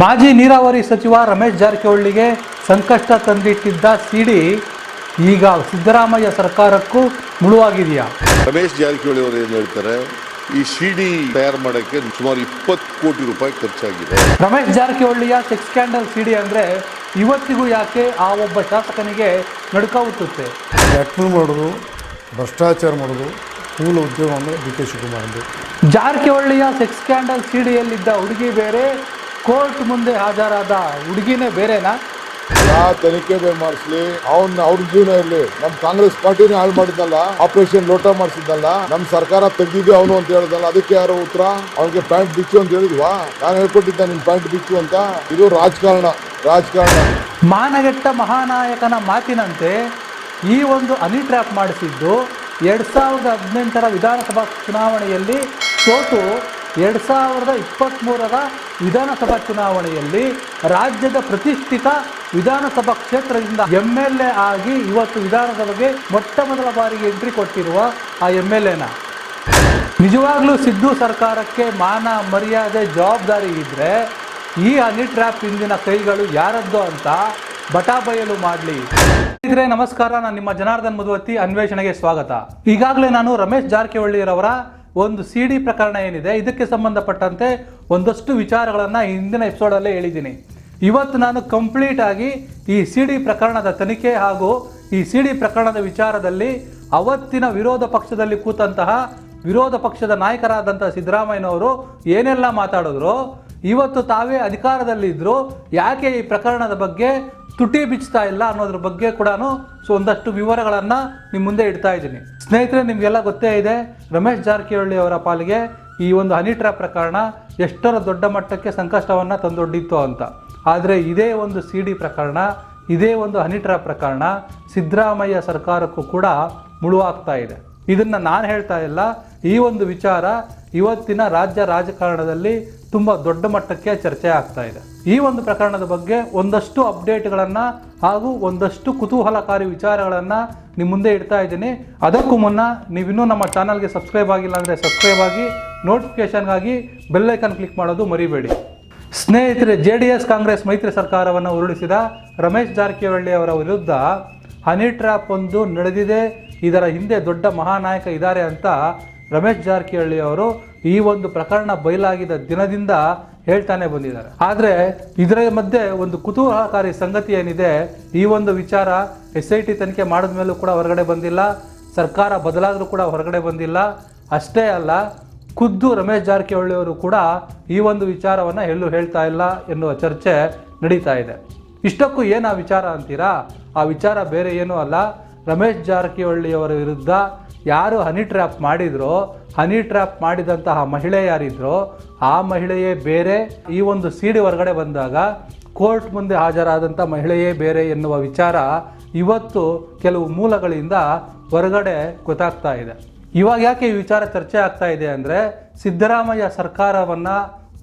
ಮಾಜಿ ನೀರಾವರಿ ಸಚಿವ ರಮೇಶ್ ಜಾರಕಿಹೊಳಿಗೆ ಸಂಕಷ್ಟ ತಂದಿಟ್ಟಿದ್ದ ಸಿಡಿ ಈಗ ಸಿದ್ದರಾಮಯ್ಯ ಸರ್ಕಾರಕ್ಕೂ ಮುಳುವಾಗಿದೆಯಾ? ರಮೇಶ್ ಜಾರಕಿಹೊಳಿ ಅವರು ಏನು ಹೇಳ್ತಾರೆ ಈ ಸಿಡಿ ತಯಾರು ಮಾಡೋಕ್ಕೆ ಸುಮಾರು ಇಪ್ಪತ್ತು ಕೋಟಿ ರೂಪಾಯಿ ಖರ್ಚಾಗಿದೆ. ರಮೇಶ್ ಜಾರಕಿಹೊಳಿಯ ಸೆಕ್ಸ್ ಸ್ಕ್ಯಾಂಡಲ್ ಸಿಡಿ ಅಂದರೆ ಇವತ್ತಿಗೂ ಯಾಕೆ ಆ ಒಬ್ಬ ಶಾಸಕನಿಗೆ ನಡುಕ ಹುಟ್ಟುತ್ತೆ? ಬ್ಲ್ಯಾಕ್ಮೇಲ್ ಮಾಡೋದು ಭ್ರಷ್ಟಾಚಾರ ಮಾಡೋದು ಮೂಲ ಉದ್ಯೋಗ ಅಂದರೆ ಡಿ ಕೆ ಶಿವಕುಮಾರ್ ಜಾರಕಿಹೊಳಿಯ ಸೆಕ್ಸ್ ಸ್ಕ್ಯಾಂಡಲ್ ಸಿಡಿಯಲ್ಲಿದ್ದ ಹುಡುಗಿ ಬೇರೆ ಕೋರ್ಟ್ ಮುಂದೆ ಹಾಜರಾದ ಹುಡುಗಿನೇ ಬೇರೆನಾ? ಯಾ ತನಿಖೆ ಬೇ ಮಾಡಿಸ್ಲಿ. ಅವ್ನ ಅವ್ರ ಜೀವನ ಇರ್ಲಿ. ನಮ್ ಕಾಂಗ್ರೆಸ್ ಪಾರ್ಟಿನೇ ಹಾಳು ಮಾಡಿದ್ದಲ್ಲ ಆಪರೇಷನ್ ಲೋಟ ಮಾಡಿಸಿದ್ದಲ್ಲ ನಮ್ ಸರ್ಕಾರ ತೆಗ್ದಿದ್ದು ಅವನು ಅಂತ ಹೇಳಿದ್ನಲ್ಲ ಅದಕ್ಕೆ ಯಾರು ಉತ್ತರ? ಅವ್ನಿಗೆ ಪ್ಯಾಂಟ್ ಬಿಚ್ಚು ಅಂತ ಹೇಳಿದ್ವಾ? ನಾನು ಹೇಳ್ಕೊಟ್ಟಿದ್ದ ನಿನ್ ಪ್ಯಾಂಟ್ ಬಿಚ್ಚು ಅಂತ. ಇದು ರಾಜಕಾರಣ ರಾಜಕಾರಣ. ಮಾನಗೆಟ್ಟ ಮಹಾನಾಯಕನ ಮಾತಿನಂತೆ ಈ ಒಂದು ಅನಿ ಟ್ರ್ಯಾಪ್ ಮಾಡಿಸಿದ್ದು ಎರಡು ಸಾವಿರದ ಹದಿನೆಂಟರ ವಿಧಾನಸಭಾ ಚುನಾವಣೆಯಲ್ಲಿ ಸೋತು ಎರಡು ಸಾವಿರದ ಇಪ್ಪತ್ತ್ಮೂರರ ವಿಧಾನಸಭಾ ಚುನಾವಣೆಯಲ್ಲಿ ರಾಜ್ಯದ ಪ್ರತಿಷ್ಠಿತ ವಿಧಾನಸಭಾ ಕ್ಷೇತ್ರದಿಂದ ಎಂ ಎಲ್ ಎ ಆಗಿ ಇವತ್ತು ವಿಧಾನಸಭೆಗೆ ಮೊಟ್ಟ ಮೊದಲ ಬಾರಿಗೆ ಎಂಟ್ರಿ ಕೊಟ್ಟಿರುವ ಆ ಎಂ ಎಲ್ ಎನ ನಿಜವಾಗ್ಲೂ ಸಿದ್ದು ಸರ್ಕಾರಕ್ಕೆ ಮಾನ, ಮರ್ಯಾದೆ, ಜವಾಬ್ದಾರಿ ಇದ್ರೆ ಈ ಹನಿ ಟ್ರ್ಯಾಪ್ ಹಿಂದಿನ ಕೈಗಳು ಯಾರದ್ದು ಅಂತ ಬಟಾ ಬಯಲು ಮಾಡಲಿ. ಇದ್ರೆ ನಮಸ್ಕಾರ. ನಾನು ನಿಮ್ಮ ಜನಾರ್ದನ್ ಮಧುವತಿ ಅನ್ವೇಷಣೆಗೆ ಸ್ವಾಗತ. ಈಗಾಗಲೇ ನಾನು ರಮೇಶ್ ಜಾರಕಿಹೊಳಿರವರ ಒಂದು ಸಿ ಡಿ ಪ್ರಕರಣ ಏನಿದೆ, ಇದಕ್ಕೆ ಸಂಬಂಧಪಟ್ಟಂತೆ ಒಂದಷ್ಟು ವಿಚಾರಗಳನ್ನು ಹಿಂದಿನ ಎಪಿಸೋಡಲ್ಲೇ ಹೇಳಿದ್ದೀನಿ. ಇವತ್ತು ನಾನು ಕಂಪ್ಲೀಟ್ ಆಗಿ ಈ ಸಿ ಡಿ ಪ್ರಕರಣದ ತನಿಖೆ ಹಾಗೂ ಈ ಸಿ ಡಿ ಪ್ರಕರಣದ ವಿಚಾರದಲ್ಲಿ ಅವತ್ತಿನ ವಿರೋಧ ಪಕ್ಷದಲ್ಲಿ ಕೂತಂತಹ ವಿರೋಧ ಪಕ್ಷದ ನಾಯಕರಾದಂಥ ಸಿದ್ದರಾಮಯ್ಯನವರು ಏನೆಲ್ಲ ಮಾತಾಡಿದ್ರು, ಇವತ್ತು ತಾವೇ ಅಧಿಕಾರದಲ್ಲಿದ್ದರು ಯಾಕೆ ಈ ಪ್ರಕರಣದ ಬಗ್ಗೆ ತುಟಿ ಬಿಚ್ತಾ ಇಲ್ಲ ಅನ್ನೋದ್ರ ಬಗ್ಗೆ ಕೂಡ ಸೊ ಒಂದಷ್ಟು ವಿವರಗಳನ್ನು ನಿಮ್ಮ ಮುಂದೆ ಇಡ್ತಾ ಇದ್ದೀನಿ. ಸ್ನೇಹಿತರೆ, ನಿಮಗೆಲ್ಲ ಗೊತ್ತೇ ಇದೆ, ರಮೇಶ್ ಜಾರಕಿಹೊಳಿ ಅವರ ಪಾಲಿಗೆ ಈ ಒಂದು ಹನಿ ಪ್ರಕರಣ ಎಷ್ಟರ ದೊಡ್ಡ ಮಟ್ಟಕ್ಕೆ ಸಂಕಷ್ಟವನ್ನು ತಂದೊಡ್ಡಿತ್ತು ಅಂತ. ಆದರೆ ಇದೇ ಒಂದು ಸಿ ಡಿ ಪ್ರಕರಣ, ಇದೇ ಒಂದು ಹನಿ ಪ್ರಕರಣ ಸಿದ್ದರಾಮಯ್ಯ ಸರ್ಕಾರಕ್ಕೂ ಕೂಡ ಮುಳುವಾಗ್ತಾ ಇದೆ. ಇದನ್ನ ನಾನು ಹೇಳ್ತಾ ಇಲ್ಲ, ಈ ಒಂದು ವಿಚಾರ ಇವತ್ತಿನ ರಾಜ್ಯ ರಾಜಕಾರಣದಲ್ಲಿ ತುಂಬಾ ದೊಡ್ಡ ಮಟ್ಟಕ್ಕೆ ಚರ್ಚೆ ಆಗ್ತಾ ಇದೆ. ಈ ಒಂದು ಪ್ರಕರಣದ ಬಗ್ಗೆ ಒಂದಷ್ಟು ಅಪ್ಡೇಟ್ಗಳನ್ನು ಹಾಗೂ ಒಂದಷ್ಟು ಕುತೂಹಲಕಾರಿ ವಿಚಾರಗಳನ್ನು ನಿಮ್ಮ ಮುಂದೆ ಇಡ್ತಾ ಇದ್ದೀನಿ. ಅದಕ್ಕೂ ಮುನ್ನ ನೀವಿನ್ನೂ ನಮ್ಮ ಚಾನಲ್ಗೆ ಸಬ್ಸ್ಕ್ರೈಬ್ ಆಗಿಲ್ಲ ಅಂದರೆ ಸಬ್ಸ್ಕ್ರೈಬ್ ಆಗಿ ನೋಟಿಫಿಕೇಶನ್ಗಾಗಿ ಬೆಲ್ಲೈಕನ್ ಕ್ಲಿಕ್ ಮಾಡೋದು ಮರಿಬೇಡಿ. ಸ್ನೇಹಿತರೆ ಜೆ ಡಿ ಎಸ್ ಕಾಂಗ್ರೆಸ್ ಮೈತ್ರಿ ಸರ್ಕಾರವನ್ನು ಉರುಳಿಸಿದ ರಮೇಶ್ ಜಾರಕಿಹೊಳಿ ಅವರ ವಿರುದ್ಧ ಹನಿ ಟ್ರ್ಯಾಪ್ ಒಂದು ನಡೆದಿದೆ. ಇದರ ಹಿಂದೆ ದೊಡ್ಡ ಮಹಾನಾಯಕ ಇದ್ದಾರೆ ಅಂತ ರಮೇಶ್ ಜಾರಕಿಹೊಳಿ ಅವರು ಈ ಒಂದು ಪ್ರಕರಣ ಬಯಲಾಗಿದ್ದ ದಿನದಿಂದ ಹೇಳ್ತಾನೆ ಬಂದಿದ್ದಾರೆ. ಆದರೆ ಇದರ ಮಧ್ಯೆ ಒಂದು ಕುತೂಹಲಕಾರಿ ಸಂಗತಿ ಏನಿದೆ? ಈ ಒಂದು ವಿಚಾರ ಎಸ್ ಐ ಟಿ ತನಿಖೆ ಮಾಡಿದ ಮೇಲೂ ಕೂಡ ಹೊರಗಡೆ ಬಂದಿಲ್ಲ. ಸರ್ಕಾರ ಬದಲಾದರೂ ಕೂಡ ಹೊರಗಡೆ ಬಂದಿಲ್ಲ. ಅಷ್ಟೇ ಅಲ್ಲ, ಖುದ್ದು ರಮೇಶ್ ಜಾರಕಿಹೊಳಿ ಅವರು ಕೂಡ ಈ ಒಂದು ವಿಚಾರವನ್ನು ಎಲ್ಲೂ ಹೇಳ್ತಾ ಇಲ್ಲ ಎನ್ನುವ ಚರ್ಚೆ ನಡೀತಾ ಇದೆ. ಇಷ್ಟಕ್ಕೂ ಏನು ಆ ವಿಚಾರ ಅಂತೀರಾ? ಆ ವಿಚಾರ ಬೇರೆ ಏನೂ ಅಲ್ಲ. ರಮೇಶ್ ಜಾರಕಿಹೊಳಿ ಅವರ ವಿರುದ್ಧ ಯಾರು ಹನಿ ಟ್ರ್ಯಾಪ್ ಮಾಡಿದ್ರೋ, ಹನಿ ಟ್ರ್ಯಾಪ್ ಮಾಡಿದಂತಹ ಮಹಿಳೆ ಯಾರಿದ್ರೋ, ಆ ಮಹಿಳೆಯೇ ಬೇರೆ. ಈ ಒಂದು ಸಿಡಿ ಹೊರಗಡೆ ಬಂದಾಗ ಕೋರ್ಟ್ ಮುಂದೆ ಹಾಜರಾದಂಥ ಮಹಿಳೆಯೇ ಬೇರೆ ಎನ್ನುವ ವಿಚಾರ ಇವತ್ತು ಕೆಲವು ಮೂಲಗಳಿಂದ ಹೊರಗಡೆ ಗೊತ್ತಾಗ್ತಾ ಇದೆ. ಇವಾಗ ಯಾಕೆ ಈ ವಿಚಾರ ಚರ್ಚೆ ಆಗ್ತಾ ಇದೆ ಅಂದರೆ ಸಿದ್ದರಾಮಯ್ಯ ಸರ್ಕಾರವನ್ನು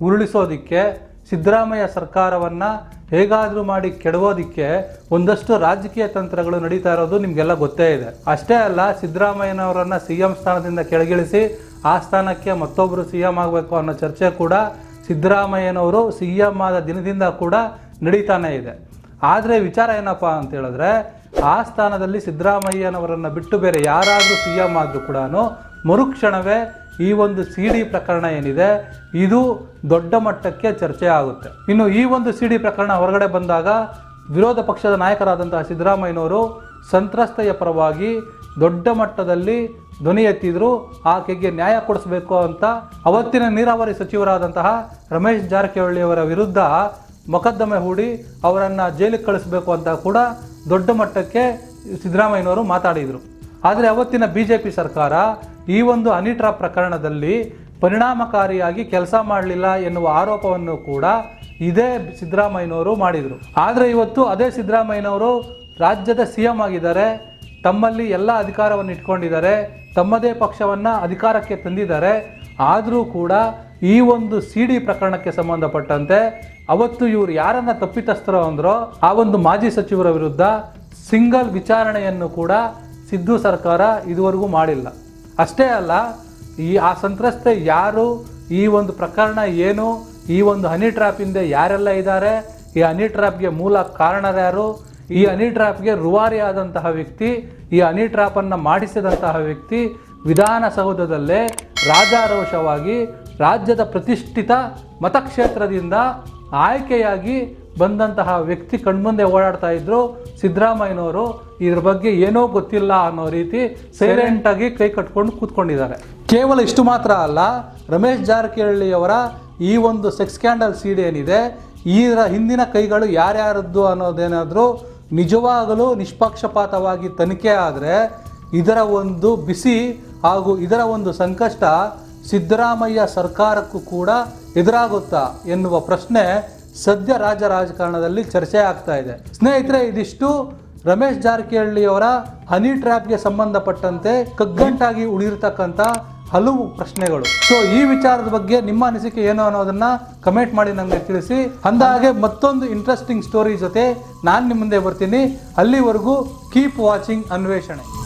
ಉರುಳಿಸೋದಿಕ್ಕೆ ಸಿದ್ದರಾಮಯ್ಯ ಸರ್ಕಾರವನ್ನು ಹೇಗಾದರೂ ಮಾಡಿ ಕೆಡವೋದಿಕ್ಕೆ ಒಂದಷ್ಟು ರಾಜಕೀಯ ತಂತ್ರಗಳು ನಡೀತಾ ಇರೋದು ನಿಮಗೆಲ್ಲ ಗೊತ್ತೇ ಇದೆ. ಅಷ್ಟೇ ಅಲ್ಲ, ಸಿದ್ದರಾಮಯ್ಯನವರನ್ನು ಸಿ ಎಂ ಸ್ಥಾನದಿಂದ ಕೆಳಗಿಳಿಸಿ ಆ ಸ್ಥಾನಕ್ಕೆ ಮತ್ತೊಬ್ಬರು ಸಿ ಎಂ ಆಗಬೇಕು ಅನ್ನೋ ಚರ್ಚೆ ಕೂಡ ಸಿದ್ದರಾಮಯ್ಯನವರು ಸಿ ಎಂ ಆದ ದಿನದಿಂದ ಕೂಡ ನಡೀತಾನೆ ಇದೆ. ಆದರೆ ವಿಚಾರ ಏನಪ್ಪ ಅಂತ ಹೇಳಿದ್ರೆ, ಆ ಸ್ಥಾನದಲ್ಲಿ ಸಿದ್ದರಾಮಯ್ಯನವರನ್ನು ಬಿಟ್ಟು ಬೇರೆ ಯಾರಾದರೂ ಸಿ ಎಂ ಆದರೂ ಕೂಡ ಮರುಕ್ಷಣವೇ ಈ ಒಂದು ಸಿ ಡಿ ಪ್ರಕರಣ ಏನಿದೆ, ಇದು ದೊಡ್ಡ ಮಟ್ಟಕ್ಕೆ ಚರ್ಚೆ ಆಗುತ್ತೆ. ಇನ್ನು ಈ ಒಂದು ಸಿ ಡಿ ಪ್ರಕರಣ ಹೊರಗಡೆ ಬಂದಾಗ ವಿರೋಧ ಪಕ್ಷದ ನಾಯಕರಾದಂತಹ ಸಿದ್ದರಾಮಯ್ಯನವರು ಸಂತ್ರಸ್ತೆಯ ಪರವಾಗಿ ದೊಡ್ಡ ಮಟ್ಟದಲ್ಲಿ ಧ್ವನಿ ಎತ್ತಿದ್ರು, ಆಕೆಗೆ ನ್ಯಾಯ ಕೊಡಿಸಬೇಕು ಅಂತ ಅವತ್ತಿನ ನೀರಾವರಿ ಸಚಿವರಾದಂತಹ ರಮೇಶ್ ಜಾರಕಿಹೊಳಿ ಅವರ ವಿರುದ್ಧ ಮೊಕದ್ದಮೆ ಹೂಡಿ ಅವರನ್ನು ಜೈಲಿಗೆ ಕಳಿಸಬೇಕು ಅಂತ ಕೂಡ ದೊಡ್ಡ ಮಟ್ಟಕ್ಕೆ ಸಿದ್ದರಾಮಯ್ಯನವರು ಮಾತಾಡಿದರು. ಆದರೆ ಅವತ್ತಿನ ಬಿ ಜೆ ಪಿ ಸರ್ಕಾರ ಈ ಒಂದು ಅನಿಟ್ರಾ ಪ್ರಕರಣದಲ್ಲಿ ಪರಿಣಾಮಕಾರಿಯಾಗಿ ಕೆಲಸ ಮಾಡಲಿಲ್ಲ ಎನ್ನುವ ಆರೋಪವನ್ನು ಕೂಡ ಇದೇ ಸಿದ್ದರಾಮಯ್ಯನವರು ಮಾಡಿದರು. ಆದರೆ ಇವತ್ತು ಅದೇ ಸಿದ್ದರಾಮಯ್ಯನವರು ರಾಜ್ಯದ ಸಿ ಎಂ ಆಗಿದ್ದಾರೆ, ತಮ್ಮಲ್ಲಿ ಎಲ್ಲ ಅಧಿಕಾರವನ್ನು ಇಟ್ಕೊಂಡಿದ್ದಾರೆ, ತಮ್ಮದೇ ಪಕ್ಷವನ್ನು ಅಧಿಕಾರಕ್ಕೆ ತಂದಿದ್ದಾರೆ. ಆದರೂ ಕೂಡ ಈ ಒಂದು ಸಿ ಡಿ ಪ್ರಕರಣಕ್ಕೆ ಸಂಬಂಧಪಟ್ಟಂತೆ ಅವತ್ತು ಇವರು ಯಾರನ್ನ ತಪ್ಪಿತಸ್ಥರು ಅಂದ್ರೋ, ಆ ಒಂದು ಮಾಜಿ ಸಚಿವರ ವಿರುದ್ಧ ಸಿಂಗಲ್ ವಿಚಾರಣೆಯನ್ನು ಕೂಡ ಸಿದ್ದು ಸರ್ಕಾರ ಇದುವರೆಗೂ ಮಾಡಿಲ್ಲ. ಅಷ್ಟೇ ಅಲ್ಲ, ಈ ಆ ಸಂತ್ರಸ್ತೆ ಯಾರು, ಈ ಒಂದು ಪ್ರಕರಣ ಏನು, ಈ ಒಂದು ಹನಿ ಟ್ರ್ಯಾಪ್ ಹಿಂದೆ ಯಾರೆಲ್ಲ ಇದ್ದಾರೆ, ಈ ಹನಿ ಟ್ರ್ಯಾಪ್ಗೆ ಮೂಲ ಕಾರಣರ್ಯಾರು ಈ ಹನಿ ಟ್ರ್ಯಾಪ್ಗೆ ರುವಾರಿ ಆದಂತಹ ವ್ಯಕ್ತಿ, ಈ ಹನಿ ಟ್ರ್ಯಾಪನ್ನು ಮಾಡಿಸಿದಂತಹ ವ್ಯಕ್ತಿ ವಿಧಾನಸೌಧದಲ್ಲೇ ರಾಜಾರೋಷವಾಗಿ ರಾಜ್ಯದ ಪ್ರತಿಷ್ಠಿತ ಮತಕ್ಷೇತ್ರದಿಂದ ಆಯ್ಕೆಯಾಗಿ ಬಂದಂತಹ ವ್ಯಕ್ತಿ ಕಣ್ಮುಂದೆ ಓಡಾಡ್ತಾ ಇದ್ರು ಸಿದ್ದರಾಮಯ್ಯನವರು, ಇದ್ರ ಬಗ್ಗೆ ಏನೋ ಗೊತ್ತಿಲ್ಲ ಅನ್ನೋ ರೀತಿ ಸೈಲೆಂಟ್ ಆಗಿ ಕೈ ಕಟ್ಕೊಂಡು ಕೂತ್ಕೊಂಡಿದ್ದಾರೆ. ಕೇವಲ ಇಷ್ಟು ಮಾತ್ರ ಅಲ್ಲ, ರಮೇಶ್ ಜಾರಕಿಹೊಳಿ ಅವರ ಈ ಒಂದು ಸೆಕ್ಸ್ ಸ್ಕ್ಯಾಂಡಲ್ ಸೀಡ್ ಏನಿದೆ, ಇದರ ಹಿಂದಿನ ಕೈಗಳು ಯಾರ್ಯಾರದ್ದು ಅನ್ನೋದೇನಾದರೂ ನಿಜವಾಗಲೂ ನಿಷ್ಪಕ್ಷಪಾತವಾಗಿ ತನಿಖೆ ಆದರೆ, ಇದರ ಒಂದು ಬಿಸಿ ಹಾಗೂ ಇದರ ಒಂದು ಸಂಕಷ್ಟ ಸಿದ್ದರಾಮಯ್ಯ ಸರ್ಕಾರಕ್ಕೂ ಕೂಡ ಎದುರಾಗುತ್ತಾ ಎನ್ನುವ ಪ್ರಶ್ನೆ ಸದ್ಯ ರಾಜ್ಯ ರಾಜಕಾರಣದಲ್ಲಿ ಚರ್ಚೆ ಆಗ್ತಾ ಇದೆ. ಸ್ನೇಹಿತರೆ, ಇದಿಷ್ಟು. ರಮೇಶ್ ಜಾರಕಿಹಳ್ಳಿ ಅವರ ಹನಿ ಟ್ರ್ಯಾಪ್ಗೆ ಸಂಬಂಧಪಟ್ಟಂತೆ ಕಗ್ಗಂಟಾಗಿ ಉಳಿರ್ತಕ್ಕಂಥ ಹಲವು ಪ್ರಶ್ನೆಗಳು. ಸೊ ಈ ವಿಚಾರದ ಬಗ್ಗೆ ನಿಮ್ಮ ಅನಿಸಿಕೆ ಏನು ಅನ್ನೋದನ್ನ ಕಮೆಂಟ್ ಮಾಡಿ ನನಗೆ ತಿಳಿಸಿ. ಅಂದಹಾಗೆ ಮತ್ತೊಂದು ಇಂಟ್ರೆಸ್ಟಿಂಗ್ ಸ್ಟೋರಿ ಜೊತೆ ನಾನು ನಿಮ್ಮ ಮುಂದೆ ಬರ್ತೀನಿ. ಅಲ್ಲಿವರೆಗೂ ಕೀಪ್ ವಾಚಿಂಗ್ ಅನ್ವೇಷಣೆ.